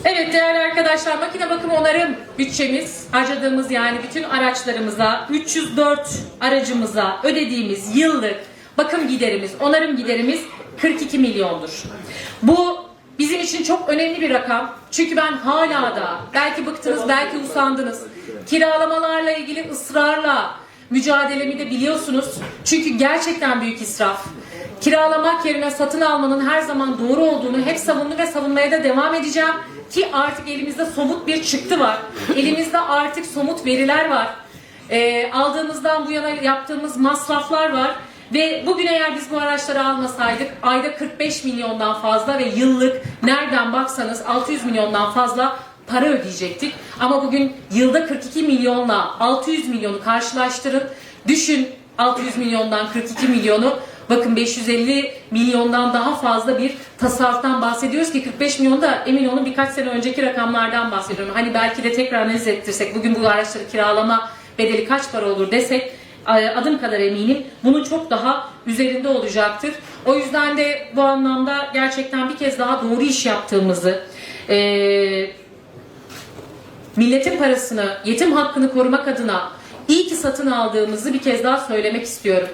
ediyoruz. Evet değerli arkadaşlar makine bakım onarım bütçemiz harcadığımız yani bütün araçlarımıza 304 aracımıza ödediğimiz yıllık bakım giderimiz onarım giderimiz 42 milyondur. Bu bizim için çok önemli bir rakam. Çünkü ben hala da belki bıktınız belki usandınız. Kiralamalarla ilgili ısrarla mücadelemi de biliyorsunuz. Çünkü gerçekten büyük israf. Kiralamak yerine satın almanın her zaman doğru olduğunu hep savundu ve savunmaya da devam edeceğim. Ki artık elimizde somut bir çıktı var. Elimizde artık somut veriler var. Ee, aldığımızdan bu yana yaptığımız masraflar var. Ve bugün eğer biz bu araçları almasaydık ayda 45 milyondan fazla ve yıllık nereden baksanız 600 milyondan fazla para ödeyecektik. Ama bugün yılda 42 milyonla 600 milyonu karşılaştırın. Düşün 600 milyondan 42 milyonu bakın 550 milyondan daha fazla bir tasarruftan bahsediyoruz ki 45 milyon da emin olun birkaç sene önceki rakamlardan bahsediyorum. Hani belki de tekrar analiz ettirsek bugün bu araçları kiralama bedeli kaç para olur desek adım kadar eminim bunun çok daha üzerinde olacaktır. O yüzden de bu anlamda gerçekten bir kez daha doğru iş yaptığımızı eee milletin parasını, yetim hakkını korumak adına iyi ki satın aldığımızı bir kez daha söylemek istiyorum.